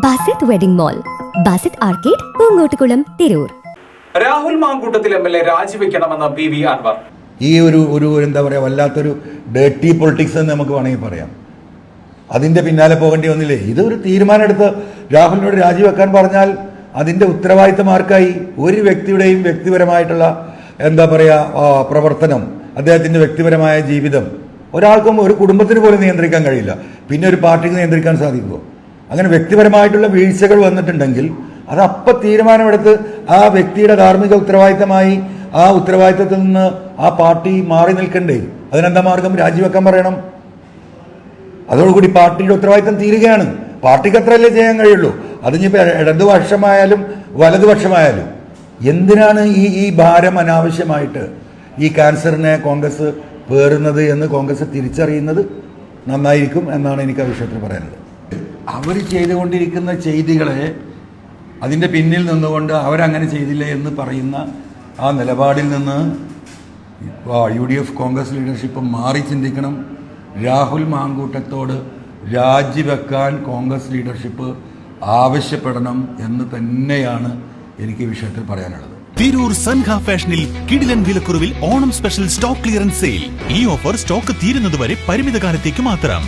Basith wedding mall Basith arcade Poongottukulam Tirur. Rahul Mankoottathil M L A രാജിവെക്കണമെന്ന് P V Anvar. ഈ ഒരു ഒരു എന്താ പറയുക വല്ലാത്തൊരു ഡേർട്ടി പൊളിറ്റിക്സ് എന്ന് നമുക്ക് വേണമെങ്കിൽ പറയാം. അതിന്റെ പിന്നാലെ പോകേണ്ടി വന്നില്ലേ? ഇതൊരു തീരുമാനമെടുത്ത് രാഹുലിനോട് രാജിവെക്കാൻ പറഞ്ഞാൽ അതിന്റെ ഉത്തരവാദിത്തമാർക്കായി ഒരു വ്യക്തിയുടെയും വ്യക്തിപരമായിട്ടുള്ള എന്താ പറയുക പ്രവർത്തനം അദ്ദേഹത്തിന്റെ വ്യക്തിപരമായ ജീവിതം ഒരാൾക്കും ഒരു കുടുംബത്തിന് പോലും നിയന്ത്രിക്കാൻ കഴിയില്ല. പിന്നെ ഒരു പാർട്ടിക്ക് നിയന്ത്രിക്കാൻ സാധിക്കുമോ? അങ്ങനെ വ്യക്തിപരമായിട്ടുള്ള വീഴ്ചകൾ വന്നിട്ടുണ്ടെങ്കിൽ അത് അപ്പം തീരുമാനമെടുത്ത് ആ വ്യക്തിയുടെ ധാർമ്മിക ഉത്തരവാദിത്തമായി ആ ഉത്തരവാദിത്തത്തിൽ നിന്ന് ആ പാർട്ടി മാറി നിൽക്കണ്ടേ? അതിനെന്താ മാർഗം? രാജിവെക്കാൻ പറയണം. അതോടുകൂടി പാർട്ടിയുടെ ഉത്തരവാദിത്തം തീരുകയാണ്. പാർട്ടിക്ക് അത്രയല്ലേ ചെയ്യാൻ കഴിയുള്ളൂ. അതിനിപ്പോൾ ഇടതുപക്ഷമായാലും വലതുപക്ഷമായാലും എന്തിനാണ് ഈ ഈ ഭാരം അനാവശ്യമായിട്ട് ഈ ക്യാൻസറിനെ കോൺഗ്രസ് പേറുന്നത് എന്ന് കോൺഗ്രസ് തിരിച്ചറിയുന്നത്? നന്നായിരിക്കും എന്നാണ് എനിക്ക് ആ വിഷയത്തിൽ പറയാനുള്ളത്. അവർ ചെയ്തുകൊണ്ടിരിക്കുന്ന ചെയ്തികളെ അതിന്റെ പിന്നിൽ നിന്നുകൊണ്ട് അവരങ്ങനെ ചെയ്തില്ല എന്ന് പറയുന്ന ആ നിലപാടിൽ നിന്ന് U D F Congress leadership മാറി ചിന്തിക്കണം. രാഹുൽ മാങ്കൂട്ടത്തോട് രാജിവെക്കാൻ കോൺഗ്രസ് ലീഡർഷിപ്പ് ആവശ്യപ്പെടണം എന്ന് തന്നെയാണ് എനിക്ക് വിഷയത്തിൽ പറയാനുള്ളത്. തിരൂർ സൻഹ ഫാഷനിൽ കിടിലൻ വിലക്കുറവിൽ Onam special stock clearance sale. ഈ ഓഫർ സ്റ്റോക്ക് തീരുന്നതുവരെ പരിമിത കാലത്തേക്ക് മാത്രം.